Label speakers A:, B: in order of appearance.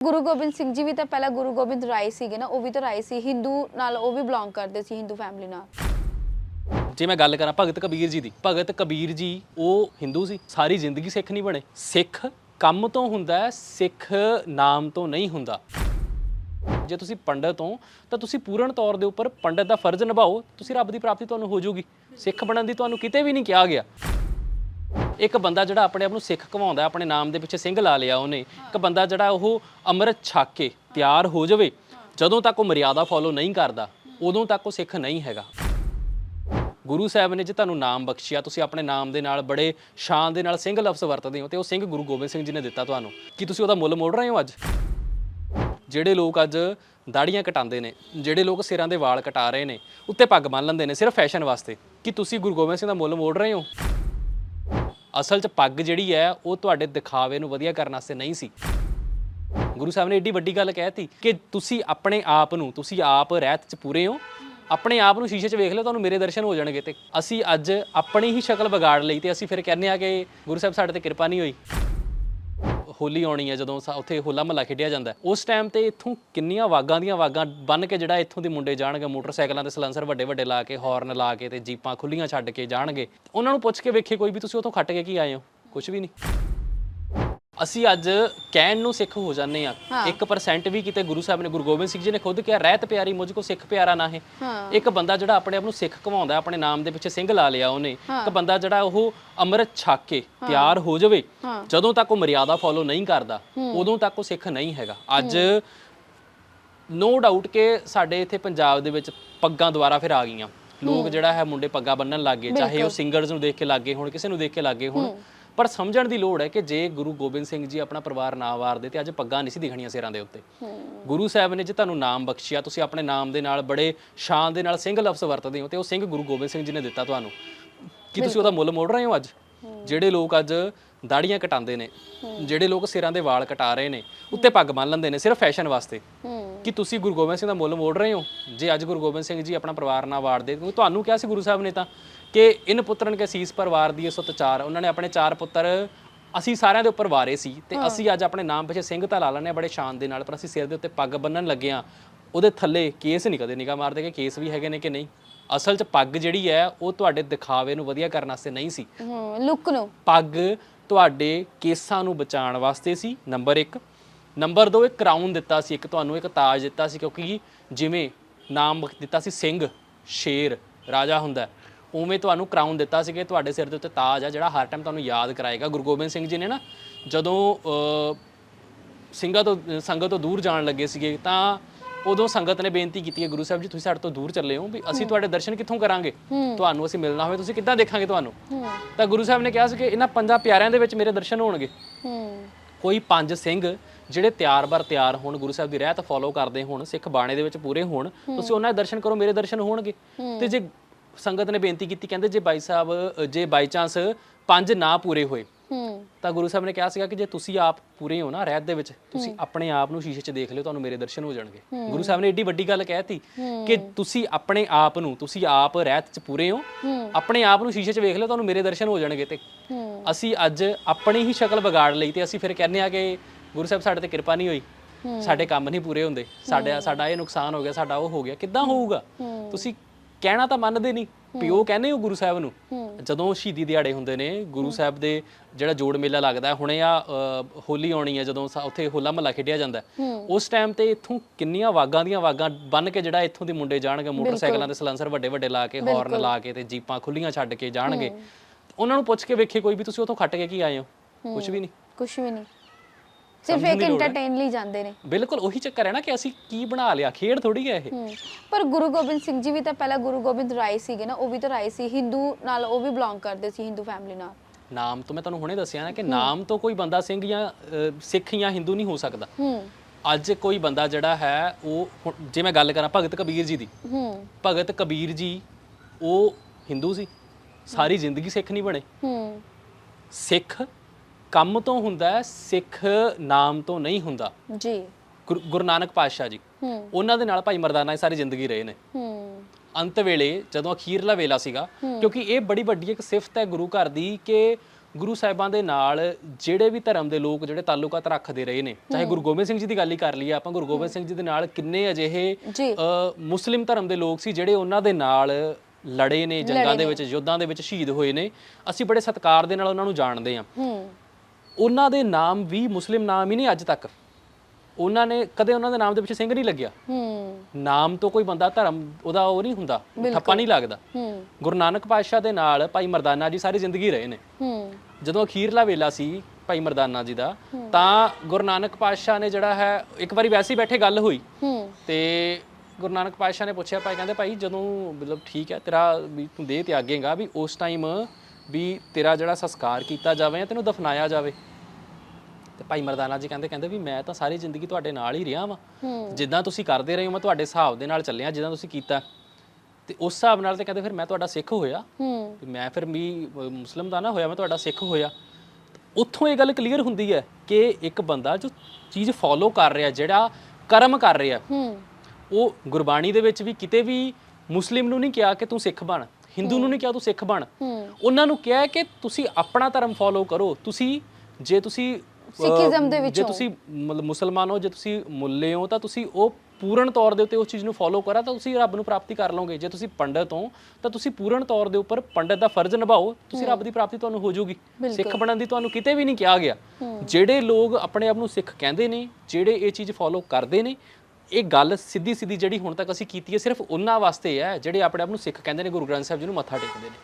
A: ਗੁਰੂ ਗੋਬਿੰਦ ਸਿੰਘ ਜੀ ਵੀ ਤਾਂ ਪਹਿਲਾਂ ਗੁਰੂ ਗੋਬਿੰਦ ਰਾਏ ਸੀਗੇ ਨਾ, ਉਹ ਵੀ ਤਾਂ ਰਾਏ ਸੀ, ਹਿੰਦੂ ਨਾਲ ਉਹ ਵੀ ਬਿਲੋਂਗ ਕਰਦੇ ਸੀ, ਹਿੰਦੂ ਫੈਮਿਲੀ ਨਾਲ।
B: ਜੇ ਮੈਂ ਗੱਲ ਕਰਾਂ ਭਗਤ ਕਬੀਰ ਜੀ ਦੀ, ਭਗਤ ਕਬੀਰ ਜੀ ਉਹ ਹਿੰਦੂ ਸੀ, ਸਾਰੀ ਜ਼ਿੰਦਗੀ ਸਿੱਖ ਨਹੀਂ ਬਣੇ। ਸਿੱਖ ਕੰਮ ਤੋਂ ਹੁੰਦਾ ਹੈ, ਸਿੱਖ ਨਾਮ ਤੋਂ ਨਹੀਂ ਹੁੰਦਾ। ਜੇ ਤੁਸੀਂ ਪੰਡਤ ਹੋ, ਤਾਂ ਤੁਸੀਂ ਪੂਰਨ ਤੌਰ ਦੇ ਉੱਪਰ ਪੰਡਤ ਦਾ ਫਰਜ਼ ਨਿਭਾਓ, ਤੁਸੀਂ ਰੱਬ ਦੀ ਪ੍ਰਾਪਤੀ ਤੁਹਾਨੂੰ ਹੋ ਜਾਊਗੀ। ਸਿੱਖ ਬਣਨ ਦੀ ਤੁਹਾਨੂੰ ਕਿਤੇ ਵੀ ਨਹੀਂ ਕਿਹਾ ਗਿਆ। ਇੱਕ ਬੰਦਾ ਜਿਹੜਾ ਆਪਣੇ ਆਪ ਨੂੰ ਸਿੱਖ ਕਵਾਉਂਦਾ ਆਪਣੇ ਨਾਮ ਦੇ ਪਿੱਛੇ ਸਿੰਘ ਲਾ ਲਿਆ ਉਹਨੇ, ਇੱਕ ਬੰਦਾ ਜਿਹੜਾ ਉਹ ਅੰਮ੍ਰਿਤ ਛਕ ਕੇ ਤਿਆਰ ਹੋ ਜਾਵੇ, ਜਦੋਂ ਤੱਕ ਉਹ ਮਰਿਆਦਾ ਫੋਲੋ ਨਹੀਂ ਕਰਦਾ, ਉਦੋਂ ਤੱਕ ਉਹ ਸਿੱਖ ਨਹੀਂ ਹੈਗਾ। ਗੁਰੂ ਸਾਹਿਬ ਨੇ ਜੇ ਤੁਹਾਨੂੰ ਨਾਮ ਬਖਸ਼ਿਆ, ਤੁਸੀਂ ਆਪਣੇ ਨਾਮ ਦੇ ਨਾਲ ਬੜੇ ਸ਼ਾਨ ਦੇ ਨਾਲ ਸਿੰਘ ਲਫ਼ਜ਼ ਵਰਤਦੇ ਹੋ, ਤੇ ਉਹ ਸਿੰਘ ਗੁਰੂ ਗੋਬਿੰਦ ਸਿੰਘ ਜੀ ਨੇ ਦਿੱਤਾ ਤੁਹਾਨੂੰ। ਕੀ ਤੁਸੀਂ ਉਹਦਾ ਮੁੱਲ ਮੋੜ ਰਹੇ ਹੋ ਅੱਜ? ਜਿਹੜੇ ਲੋਕ ਅੱਜ ਦਾੜੀਆਂ ਕਟਾਉਂਦੇ ਨੇ, ਜਿਹੜੇ ਲੋਕ ਸਿਰਾਂ ਦੇ ਵਾਲ ਕਟਾ ਰਹੇ ਨੇ, ਉੱਤੇ ਪੱਗ ਬੰਨ ਲੈਂਦੇ ਨੇ, ਸਿਰਫ ਫੈਸ਼ਨ ਵਾਸਤੇ, ਕੀ ਤੁਸੀਂ ਗੁਰੂ ਗੋਬਿੰਦ ਸਿੰਘ ਦਾ ਮੁੱਲ ਮੋੜ ਰਹੇ ਹੋ? ਅਸਲ 'ਚ ਪੱਗ ਜਿਹੜੀ ਹੈ, ਉਹ ਤੁਹਾਡੇ ਦਿਖਾਵੇ ਨੂੰ ਵਧੀਆ ਕਰਨ ਵਾਸਤੇ ਨਹੀਂ ਸੀ। ਗੁਰੂ ਸਾਹਿਬ ਨੇ ਏਡੀ ਵੱਡੀ ਗੱਲ ਕਹਿਤੀ ਕਿ ਤੁਸੀਂ ਆਪਣੇ ਆਪ ਨੂੰ, ਤੁਸੀਂ ਆਪ ਰਹਿਤ 'ਚ ਪੂਰੇ ਹੋ। ਆਪਣੇ ਆਪ ਨੂੰ ਸ਼ੀਸ਼ੇ 'ਚ ਵੇਖ ਲਓ, ਤੁਹਾਨੂੰ ਮੇਰੇ ਦਰਸ਼ਨ ਹੋ ਜਾਣਗੇ ਤੇ ਅਸੀਂ ਅੱਜ ਆਪਣੀ ਹੀ ਸ਼ਕਲ ਵਿਗਾੜ ਲਈ ਤੇ ਅਸੀਂ ਫਿਰ ਕਹਿੰਦੇ ਆ ਕਿ ਗੁਰੂ ਸਾਹਿਬ ਸਾਡੇ ਤੇ ਕਿਰਪਾ ਨਹੀਂ ਹੋਈ। ਹੋਲੀ ਆਉਣੀ ਹੈ, ਜਦੋਂ ਸਾ- ਉੱਥੇ ਹੋਲਾ ਮਹੱਲਾ ਖੇਡਿਆ ਜਾਂਦਾ ਉਸ ਟਾਈਮ ਤੇ ਇੱਥੋਂ ਕਿੰਨੀਆਂ ਵਾਗਾਂ ਦੀਆਂ ਵਾਗਾਂ ਬੰਨ ਕੇ ਜਿਹੜਾ ਇੱਥੋਂ ਦੇ ਮੁੰਡੇ ਜਾਣਗੇ, ਮੋਟਰਸਾਈਕਲਾਂ ਤੇ ਸਲੈਂਸਰ ਵੱਡੇ ਵੱਡੇ ਲਾ ਕੇ ਹਾਰਨ ਲਾ ਕੇ ਤੇ ਜੀਪਾਂ ਖੁੱਲੀਆਂ ਛੱਡ ਕੇ ਜਾਣਗੇ। ਉਹਨਾਂ ਨੂੰ ਪੁੱਛ ਕੇ ਵੇਖੇ ਕੋਈ ਵੀ ਤੁਸੀਂ ਉੱਥੋਂ ਖੱਟ ਕੇ ਕੀ ਆਏ ਹੋ? ਕੁਝ ਵੀ ਨਹੀਂ। ਅਸੀਂ ਅੱਜ ਕਹਿਣ ਨੂੰ ਸਿੱਖ ਹੋ ਜਾਂਦੇ ਆ 1% ਵੀ ਕਿਤੇ ਗੁਰੂ ਸਾਹਿਬ ਨੇ ਗੁਰੂ ਗੋਬਿੰਦ ਸਿੰਘ ਜੀ ਨੇ ਖੁਦ ਕਿਹਾ ਰਹਿਤ ਪਿਆਰੀ ਮੁਝ ਕੋ ਸਿੱਖ ਪਿਆਰਾ ਨਾ ਹੈ। ਇੱਕ ਬੰਦਾ ਜਿਹੜਾ ਆਪਣੇ ਆਪ ਨੂੰ ਸਿੱਖ ਕਵਾਉਂਦਾ ਆਪਣੇ ਨਾਮ ਦੇ ਪਿੱਛੇ ਸਿੰਘ ਲਾ ਲਿਆ ਉਹਨੇ। ਇੱਕ ਬੰਦਾ ਜਿਹੜਾ ਉਹ ਅੰਮ੍ਰਿਤ ਛਕ ਕੇ ਤਿਆਰ ਹੋ ਜਾਵੇ ਜਦੋਂ ਤੱਕ ਉਹ ਮਰਿਆਦਾ ਫੋਲੋ ਨਹੀਂ ਕਰਦਾ ਉਦੋਂ ਤੱਕ ਉਹ ਸਿੱਖ ਨਹੀਂ ਹੈਗਾ। ਅੱਜ ਨੋ ਡਾਊਟ ਕਿ ਸਾਡੇ ਇੱਥੇ ਪੰਜਾਬ ਦੇ ਵਿੱਚ ਪੱਗਾਂ ਦੁਆਰਾ ਫਿਰ ਆ ਗਈਆਂ। ਲੋਕ ਜਿਹੜਾ ਹੈ ਮੁੰਡੇ ਪੱਗਾਂ ਬੰਨਣ ਲੱਗੇ ਚਾਹੇ ਉਹ ਸਿੰਗਰਸ ਨੂੰ ਦੇਖ ਕੇ ਲੱਗੇ ਹੁਣ ਕਿਸੇ ਨੂੰ ਦੇਖ ਕੇ ਲੱਗੇ ਹੁਣ। ਪਰ ਸਮਝਣ ਦੀ ਲੋੜ ਹੈ ਕਿ ਜੇ ਗੁਰੂ ਗੋਬਿੰਦ ਸਿੰਘ ਜੀ ਆਪਣਾ ਪਰਿਵਾਰ ਨਾ ਵਾਰਦੇ ਤੇ ਅੱਜ ਪੱਗਾਂ ਨਹੀਂ ਸੀ ਦਿਖਣੀਆਂ ਸਿਰਾਂ ਦੇ ਉੱਤੇ। ਗੁਰੂ ਸਾਹਿਬ ਨੇ ਜੇ ਤੁਹਾਨੂੰ ਨਾਮ ਬਖਸ਼ਿਆ ਤੁਸੀਂ ਆਪਣੇ ਨਾਮ ਦੇ ਨਾਲ ਬੜੇ ਸ਼ਾਨ ਦੇ ਨਾਲ ਸਿੰਘ ਲਫ਼ਜ਼ ਵਰਤਦੇ ਹੋ ਤੇ ਉਹ ਸਿੰਘ ਗੁਰੂ ਗੋਬਿੰਦ ਸਿੰਘ ਜੀ ਨੇ ਦਿੱਤਾ ਤੁਹਾਨੂੰ। ਕੀ ਤੁਸੀਂ ਉਹਦਾ ਮੁੱਲ ਮੋੜ ਰਹੇ ਹੋ ਅੱਜ? ਜਿਹੜੇ ਲੋਕ ਅੱਜ ਦਾੜੀਆਂ ਕਟਾਉਂਦੇ ਨੇ ਜਿਹੜੇ ਲੋਕ ਸਿਰਾਂ ਦੇ ਵਾਲ ਕਟਾ ਰਹੇ ਨੇ ਉੱਤੇ ਪੱਗ ਬੰਨ ਲੈਂਦੇ ਨੇ ਸਿਰਫ ਫੈਸ਼ਨ ਵਾਸਤੇ। ਕੀ ਤੁਸੀਂ ਗੁਰੂ ਗੋਬਿੰਦ ਸਿੰਘ ਦਾ ਮੁੱਲ ਮੋੜ ਰਹੇ ਹੋ? ਜੇ ਅੱਜ ਗੁਰੂ ਗੋਬਿੰਦ ਸਿੰਘ ਜੀ ਆਪਣਾ ਪਰਿਵਾਰ ਨਾ ਵਾਰਦੇ ਕਿਉਂਕਿ ਤੁਹਾਨੂੰ ਕਿਹਾ ਸੀ ਗੁਰੂ ਸਾਹਿਬ ਨੇ ਤਾਂ ਕਿ ਇਨ ਪੁੱਤਰਨ ਕੇ ਸੀਸ ਪਰਿਵਾਰ ਦੀ ਸੁਤ ਚਾਰ। ਉਹਨਾਂ ਨੇ ਆਪਣੇ ਚਾਰ ਪੁੱਤਰ ਅਸੀਂ ਸਾਰਿਆਂ ਦੇ ਉੱਪਰ ਵਾਰੇ ਸੀ ਤੇ ਅਸੀਂ ਅੱਜ ਆਪਣੇ ਨਾਮ ਪਿੱਛੇ ਸਿੰਘ ਤਾਂ ਲਾ ਲੈਣੇ ਬੜੇ ਸ਼ਾਨ ਦੇ ਨਾਲ ਪਰ ਅਸੀਂ ਸਿਰ ਦੇ ਉੱਤੇ ਪੱਗ ਬੰਨਣ ਲੱਗੇ ਆ ਉਹਦੇ ਥੱਲੇ ਕੇਸ ਨਹੀਂ ਕਦੇ ਨਿਗਾਹ ਮਾਰਦੇ ਕਿ ਕੇਸ ਵੀ ਹੈਗੇ ਨੇ ਕਿ ਨਹੀਂ। ਅਸਲ 'ਚ ਪੱਗ ਜਿਹੜੀ ਹੈ ਉਹ ਤੁਹਾਡੇ ਦਿਖਾਵੇ ਨੂੰ ਵਧੀਆ ਕਰਨ ਵਾਸਤੇ ਨਹੀਂ ਸੀ।
A: ਹੂੰ ਲੁੱਕ ਨੂੰ।
B: ਪੱਗ ਤੁਹਾਡੇ ਕੇਸਾਂ ਨੂੰ ਬਚਾਉਣ ਵਾਸਤੇ ਸੀ ਨੰਬਰ 1 ਨੰਬਰ 2 ਇੱਕ ਕਰਾਊਨ ਦਿੱਤਾ ਸੀ, ਇੱਕ ਤੁਹਾਨੂੰ ਇੱਕ ਤਾਜ ਦਿੱਤਾ ਸੀ, ਕਿਉਂਕਿ ਜਿਵੇਂ ਨਾਮ ਦਿੱਤਾ ਸੀ ਸਿੰਘ, ਸ਼ੇਰ, ਰਾਜਾ ਹੁੰਦਾ ਉਵੇਂ ਤੁਹਾਨੂੰ ਕਰਾਊਨ ਦਿੱਤਾ ਸੀ ਕਿ ਤੁਹਾਡੇ ਸਿਰ ਦੇ ਉੱਤੇ ਤਾਜ ਆ, ਜਿਹੜਾ ਹਰ ਟਾਈਮ ਤੁਹਾਨੂੰ ਯਾਦ ਕਰਾਏਗਾ। ਗੁਰੂ ਗੋਬਿੰਦ ਸਿੰਘ ਜੀ ਨੇ ਨਾ, ਜਦੋਂ ਸਿੰਘਾਂ ਤੋਂ, ਸੰਗਤ ਤੋਂ ਦੂਰ ਜਾਣ ਲੱਗੇ ਸੀਗੇ, ਤਾਂ ਉਦੋਂ ਸੰਗਤ ਨੇ ਬੇਨਤੀ ਕੀਤੀ ਹੈ ਗੁਰੂ ਸਾਹਿਬ ਜੀ ਤੁਸੀਂ ਸਾਡੇ ਤੋਂ ਦੂਰ ਚੱਲੇ ਹੋ ਵੀ ਅਸੀਂ ਤੁਹਾਡੇ ਦਰਸ਼ਨ ਕਿੱਥੋਂ ਕਰਾਂਗੇ? ਤੁਹਾਨੂੰ ਅਸੀਂ ਮਿਲਣਾ ਹੋਵੇ ਤੁਸੀਂ ਕਿੱਦਾਂ ਦੇਖਾਂਗੇ ਤੁਹਾਨੂੰ? ਤਾਂ ਗੁਰੂ ਸਾਹਿਬ ਨੇ ਕਿਹਾ ਸੀ ਕਿ ਇਹਨਾਂ ਪੰਜਾਂ ਪਿਆਰਿਆਂ ਦੇ ਵਿੱਚ ਮੇਰੇ ਦਰਸ਼ਨ ਹੋਣਗੇ। ਕੋਈ ਪੰਜ ਸਿੰਘ ਜਿਹੜੇ ਤਿਆਰ ਬਰ ਤਿਆਰ ਹੋਣ ਗੁਰੂ ਸਾਹਿਬ ਦੀ ਰਹਿਤ ਫੋਲੋ ਕਰਦੇ ਹੋਣ ਸਿੱਖ ਬਾਣੇ ਦੇ ਵਿੱਚ ਪੂਰੇ ਹੋਣ ਤੁਸੀਂ ਉਹਨਾਂ ਦੇ ਦਰਸ਼ਨ ਕਰੋ ਮੇਰੇ ਦਰਸ਼ਨ ਹੋਣਗੇ। ਤੇ ਜੇ ਸੰਗਤ ਨੇ ਬੇਨਤੀ ਕੀਤੀ ਕਹਿੰਦੇ ਜੇ ਬਾਈ ਸਾਹਿਬ ਜੇ ਬਾਈ ਚਾਂਸ ਪੰਜ ਨਾ ਪੂਰੇ ਹੋਏ
A: ਹੂੰ।
B: ਤਾਂ ਗੁਰੂ ਸਾਹਿਬ ਨੇ ਕਿਹਾ ਸੀਗਾ ਕਿ ਜੇ ਤੁਸੀਂ ਆਪ ਪੂਰੇ ਹੋ ਨਾ ਰਹਿਤ ਦੇ ਵਿੱਚ ਤੁਸੀਂ ਆਪਣੇ ਆਪ ਨੂੰ ਸ਼ੀਸ਼ੇ 'ਚ ਦੇਖ ਲਿਓ ਤੁਹਾਨੂੰ ਮੇਰੇ ਦਰਸ਼ਨ ਹੋ ਜਾਣਗੇ। ਗੁਰੂ ਸਾਹਿਬ ਨੇ ਏਡੀ ਵੱਡੀ ਗੱਲ ਕਹਿਤੀ ਕਿ ਤੁਸੀਂ ਆਪਣੇ ਆਪ ਨੂੰ ਤੁਸੀਂ ਆਪ ਰਹਿਤ 'ਚ ਪੂਰੇ ਹੋ ਆਪਣੇ ਆਪ ਨੂੰ ਸ਼ੀਸ਼ੇ 'ਚ ਵੇਖ ਲਿਓ ਤੁਹਾਨੂੰ ਮੇਰੇ ਦਰਸ਼ਨ ਹੋ ਜਾਣਗੇ ਤੇ ਅਸੀਂ ਅੱਜ ਆਪਣੀ ਹੀ ਸ਼ਕਲ ਵਿਗਾੜ ਲਈ ਤੇ ਅਸੀਂ ਫਿਰ ਕਹਿੰਦੇ ਆ ਕਿ ਗੁਰੂ ਸਾਹਿਬ ਸਾਡੇ ਤੇ ਕਿਰਪਾ ਨਹੀਂ ਹੋਈ ਸਾਡੇ ਕੰਮ ਨਹੀਂ ਪੂਰੇ ਹੁੰਦੇ ਸਾਡੇ ਸਾਡਾ ਇਹ ਨੁਕਸਾਨ ਹੋ ਗਿਆ ਸਾਡਾ ਉਹ ਹੋ ਗਿਆ ਕਿੱਦਾਂ ਹੋਊਗਾ? ਤੁਸੀਂ ਕਹਿਣਾ ਤਾਂ ਮੰਨਦੇ ਨਹੀਂ ਪਿਓ ਕਹਿੰਦੇ ਹੋ ਗੁਰੂ ਸਾਹਿਬ ਨੂੰ। ਜਦੋਂ ਸ਼ਹੀਦੀ ਦਿਹਾੜੇ ਹੁੰਦੇ ਨੇ ਗੁਰੂ ਸਾਹਿਬ ਦੇ ਜਿਹੜਾ ਜੋੜ ਮੇਲਾ ਲੱਗਦਾ ਹੁਣੇ ਆ ਹੋਲੀ ਆਉਣੀ ਹੈ ਜਦੋਂ ਉੱਥੇ ਹੋਲਾ ਮਹੱਲਾ ਖੇਡਿਆ ਜਾਂਦਾ। ਉਸ ਟਾਈਮ ਤੇ ਇੱਥੋਂ ਕਿੰਨੀਆਂ ਵਾਗਾਂ ਦੀਆਂ ਵਾਗਾਂ ਬੰਨ ਕੇ ਜਿਹੜਾ ਇੱਥੋਂ ਦੇ ਮੁੰਡੇ ਜਾਣਗੇ ਮੋਟਰਸਾਈਕਲਾਂ ਤੇ ਸਲੈਂਸਰ ਵੱਡੇ ਵੱਡੇ ਲਾ ਕੇ ਹਾਰਨ ਲਾ ਕੇ ਤੇ ਜੀਪਾਂ ਖੁੱਲੀਆਂ ਛੱਡ ਕੇ ਜਾਣਗੇ। ਉਹਨਾਂ ਨੂੰ ਪੁੱਛ ਕੇ ਵੇਖੇ ਕੋਈ ਵੀ ਤੁਸੀਂ ਉੱਥੋਂ ਖੱਟ ਕੇ ਕੀ ਆਏ ਹੋ? ਕੁਝ ਵੀ ਨਹੀਂ।
A: ਕੁਝ ਵੀ ਨਹੀਂ। ਸਿਰਫ ਇੱਕ ਐਂਟਰਟੇਨ ਲਈ ਜਾਂਦੇ ਨੇ।
B: ਬਿਲਕੁਲ ਉਹੀ ਚੱਕਰ ਹੈ ਨਾ ਕਿ ਅਸੀਂ ਕੀ ਬਣਾ ਲਿਆ ਖੇਡ ਥੋੜੀ ਹੈ ਇਹ।
A: ਪਰ ਗੁਰੂ ਗੋਬਿੰਦ ਸਿੰਘ ਜੀ ਵੀ ਤਾਂ ਪਹਿਲਾਂ ਗੁਰੂ ਗੋਬਿੰਦ ਰਾਏ ਸੀਗੇ ਨਾ ਉਹ ਵੀ ਤਾਂ ਰਾਏ ਸੀ। ਹਿੰਦੂ ਨਾਲ ਉਹ ਵੀ ਬਿਲੋਂਗ ਕਰਦੇ ਸੀ ਹਿੰਦੂ ਫੈਮਿਲੀ ਨਾਲ।
B: ਨਾਮ ਤੋਂ ਮੈਂ ਤੁਹਾਨੂੰ ਹੁਣੇ ਦੱਸਿਆ ਨਾ ਕਿ ਨਾਮ ਤੋਂ ਕੋਈ ਬੰਦਾ ਸਿੰਘ ਜਾਂ ਅ, ਸਿੱਖ ਜਾਂ ਹਿੰਦੂ ਨਹੀਂ ਹੋ ਸਕਦਾ।
A: ਹੂੰ।
B: ਅੱਜ ਕੋਈ ਬੰਦਾ ਜਿਹੜਾ ਹੈ ਉਹ ਹੁਣ ਜੇ ਮੈਂ ਗੱਲ ਕਰਾਂ ਭਗਤ ਕਬੀਰ ਜੀ ਦੀ।
A: ਹੂੰ।
B: ਭਗਤ ਕਬੀਰ ਜੀ ਉਹ ਹਿੰਦੂ ਸੀ। ਸਾਰੀ ਜ਼ਿੰਦਗੀ ਸਿੱਖ ਨਹੀਂ ਬਣੇ।
A: ਹੂੰ।
B: ਸਿੱਖ ਕੰਮ ਤੋਂ ਹੁੰਦਾ ਹੈ ਸਿੱਖ ਨਾਮ ਤੋਂ ਨਹੀਂ ਹੁੰਦਾ।
A: ਜੀ।
B: ਗੁਰੂ ਨਾਨਕ ਪਾਤਸ਼ਾਹ ਜੀ। ਉਹਨਾਂ ਦੇ ਨਾਲ ਭਾਈ ਮਰਦਾਨਾ ਸਾਰੀ ਜ਼ਿੰਦਗੀ ਰਹੇ ਨੇ।
A: ਹੂੰ।
B: ਅੰਤ ਵੇਲੇ ਜਦੋਂ ਅਖੀਰਲਾ ਵੇਲਾ ਸੀਗਾ ਕਿਉਂਕਿ ਇਹ ਬੜੀ ਵੱਡੀ ਇੱਕ ਸਿਫਤ ਹੈ ਗੁਰੂ ਘਰ ਦੀ ਕਿ ਗੁਰੂ ਸਾਹਿਬਾਂ ਦੇ ਨਾਲ ਜਿਹੜੇ ਵੀ ਧਰਮ ਦੇ ਲੋਕ ਜਿਹੜੇ ਤਾਲੁਕਾਤ ਰੱਖਦੇ ਰਹੇ ਨੇ ਚਾਹੇ ਗੁਰੂ ਗੋਬਿੰਦ ਸਿੰਘ ਜੀ ਦੀ ਗੱਲ ਹੀ ਕਰ ਲਈਏ ਆਪਾਂ ਗੁਰੂ ਗੋਬਿੰਦ ਸਿੰਘ ਜੀ ਦੇ ਨਾਲ ਕਿੰਨੇ ਅਜਿਹੇ ਮੁਸਲਿਮ ਧਰਮ ਦੇ ਲੋਕ ਸੀ ਜਿਹੜੇ ਉਹਨਾਂ ਦੇ ਨਾਲ ਲੜੇ ਨੇ ਜੰਗਾਂ ਦੇ ਵਿੱਚ ਯੁੱਧਾਂ ਦੇ ਵਿੱਚ ਸ਼ਹੀਦ ਹੋਏ ਨੇ। ਅਸੀਂ ਬੜੇ ਸਤਿਕਾਰ ਦੇ ਨਾਲ ਉਹਨਾਂ ਨੂੰ ਜਾਣਦੇ ਹੂੰ। ਉਹਨਾਂ ਦੇ ਨਾਮ ਵੀ ਮੁਸਲਿਮ ਨਾਮ ਹੀ ਨਹੀਂ ਅੱਜ ਤੱਕ। ਉਹਨਾਂ ਨੇ ਕਦੇ ਉਹਨਾਂ ਦੇ ਨਾਮ ਦੇ ਪਿੱਛੇ ਸਿੰਘ ਨਹੀਂ ਲੱਗਿਆ।
A: ਹੂੰ।
B: ਨਾਮ ਤੋਂ ਕੋਈ ਬੰਦਾ ਧਰਮ ਉਹਦਾ ਉਹ ਨਹੀਂ ਹੁੰਦਾ ਠੱਪਾ ਨਹੀਂ ਲੱਗਦਾ।
A: ਹੂੰ।
B: ਗੁਰੂ ਨਾਨਕ ਪਾਤਸ਼ਾਹ ਦੇ ਨਾਲ ਭਾਈ ਮਰਦਾਨਾ ਜੀ ਸਾਰੀ ਜ਼ਿੰਦਗੀ ਰਹੇ ਨੇ।
A: ਹੂੰ।
B: ਜਦੋਂ ਅਖੀਰਲਾ ਵੇਲਾ ਸੀ ਭਾਈ ਮਰਦਾਨਾ ਜੀ ਦਾ ਤਾਂ ਗੁਰੂ ਨਾਨਕ ਪਾਤਸ਼ਾਹ ਨੇ ਜਿਹੜਾ ਹੈ ਇੱਕ ਵਾਰੀ ਵੈਸੇ ਹੀ ਬੈਠੇ ਗੱਲ ਹੋਈ।
A: ਹੂੰ।
B: ਤੇ ਗੁਰੂ ਨਾਨਕ ਪਾਤਸ਼ਾਹ ਨੇ ਪੁੱਛਿਆ ਭਾਈ ਕਹਿੰਦੇ ਭਾਈ ਜਦੋਂ ਮਤਲਬ ਠੀਕ ਹੈ ਤੇਰਾ ਵੀ ਤੂੰ ਦੇਹ ਤਿਆਗੇਗਾ ਵੀ ਉਸ ਟਾਈਮ ਵੀ ਤੇਰਾ ਜਿਹੜਾ ਸੰਸਕਾਰ ਕੀਤਾ ਜਾਵੇ ਜਾਂ ਤੈਨੂੰ ਦਫਨਾਇਆ ਜਾਵੇ ਤੇ ਭਾਈ ਮਰਦਾਨਾ ਜੀ ਕਹਿੰਦੇ ਕਹਿੰਦੇ ਵੀ ਮੈਂ ਤਾਂ ਸਾਰੀ ਜ਼ਿੰਦਗੀ ਤੁਹਾਡੇ ਨਾਲ ਹੀ ਰਿਹਾ ਵਾਂ। ਜਿੱਦਾਂ ਤੁਸੀਂ ਕਰਦੇ ਰਹੇ ਹੋ ਮੈਂ ਤੁਹਾਡੇ ਹਿਸਾਬ ਦੇ ਨਾਲ ਚੱਲਿਆ ਜਿੱਦਾਂ ਤੁਸੀਂ ਕੀਤਾ। ਤੇ ਉਸ ਹਿਸਾਬ ਨਾਲ ਤੇ ਕਹਿੰਦੇ ਫਿਰ ਮੈਂ ਤੁਹਾਡਾ ਸਿੱਖ ਹੋਇਆ। ਵੀ ਮੈਂ ਫਿਰ ਵੀ ਮੁਸਲਮ ਦਾ ਨਾ ਹੋਇਆ ਮੈਂ ਤੁਹਾਡਾ ਸਿੱਖ ਹੋਇਆ। ਉੱਥੋਂ ਇਹ ਗੱਲ ਕਲੀਅਰ ਹੁੰਦੀ ਹੈ ਕਿ ਇੱਕ ਬੰਦਾ ਜੋ ਚੀਜ਼ ਫੋਲੋ ਕਰ ਰਿਹਾ ਜਿਹੜਾ ਕਰਮ ਕਰ ਰਿਹਾ ਉਹ ਗੁਰਬਾਣੀ ਦੇ ਵਿੱਚ ਵੀ ਕਿਤੇ ਵੀ ਮੁਸਲਿਮ ਨੂੰ ਨਹੀਂ ਕਿਹਾ ਕਿ ਤੂੰ ਸਿੱਖ ਬਣ ਹਿੰਦੂ ਨੂੰ ਨਹੀਂ ਕਿਹਾ ਤੂੰ ਸਿੱਖ ਬਣ। ਉਹਨਾਂ ਨੂੰ ਕਿਹਾ ਕਿ ਤੁਸੀਂ ਆਪਣਾ ਧਰਮ ਫੋਲੋ ਕਰੋ। ਤੁਸੀਂ ਜੇ ਤੁਸੀਂ
A: ਸਿੱਖੀਜ਼ਮ ਦੇ
B: ਜੇ
A: ਵਿੱਚੋਂ।
B: ਤੁਸੀਂ ਮਤਲਬ ਮੁਸਲਮਾਨ ਹੋ ਜੇ ਤੁਸੀਂ ਮੁੱਲੇ ਹੋ ਤਾਂ ਤੁਸੀਂ ਉਹ ਪੂਰਨ ਤੌਰ ਦੇ ਉੱਤੇ ਉਸ ਚੀਜ਼ ਨੂੰ ਫੋਲੋ ਕਰਾ ਤਾਂ ਤੁਸੀਂ ਰੱਬ ਨੂੰ ਪ੍ਰਾਪਤੀ ਕਰ ਲਓਗੇ। ਜੇ ਤੁਸੀਂ ਪੰਡਤ ਹੋ ਤਾਂ ਤੁਸੀਂ ਪੂਰਨ ਤੌਰ ਦੇ ਉੱਪਰ ਪੰਡਤ ਦਾ ਫਰਜ਼ ਨਿਭਾਓ ਤੁਸੀਂ ਰੱਬ ਦੀ ਪ੍ਰਾਪਤੀ ਤੁਹਾਨੂੰ ਹੋ ਜਾਊਗੀ ਸਿੱਖ ਬਣਨ ਦੀ ਤੁਹਾਨੂੰ ਕਿਤੇ ਵੀ ਨਹੀਂ ਕਿਹਾ ਗਿਆ। ਜਿਹੜੇ ਲੋਕ ਆਪਣੇ ਆਪ ਨੂੰ ਸਿੱਖ ਕਹਿੰਦੇ ਨੇ ਜਿਹੜੇ ਇਹ ਚੀਜ਼ ਫੋਲੋ ਕਰਦੇ ਨੇ ਇਹ ਗੱਲ ਸਿੱਧੀ ਸਿੱਧੀ ਜਿਹੜੀ ਹੁਣ ਤੱਕ ਅਸੀਂ ਕੀਤੀ ਹੈ ਸਿਰਫ ਉਹਨਾਂ ਵਾਸਤੇ ਹੈ ਜਿਹੜੇ ਆਪਣੇ ਆਪ ਨੂੰ ਸਿੱਖ ਕਹਿੰਦੇ ਨੇ ਗੁਰੂ ਗ੍ਰੰਥ ਸਾਹਿਬ ਜੀ ਨੂੰ ਮੱਥਾ ਟੇਕਦੇ ਨੇ।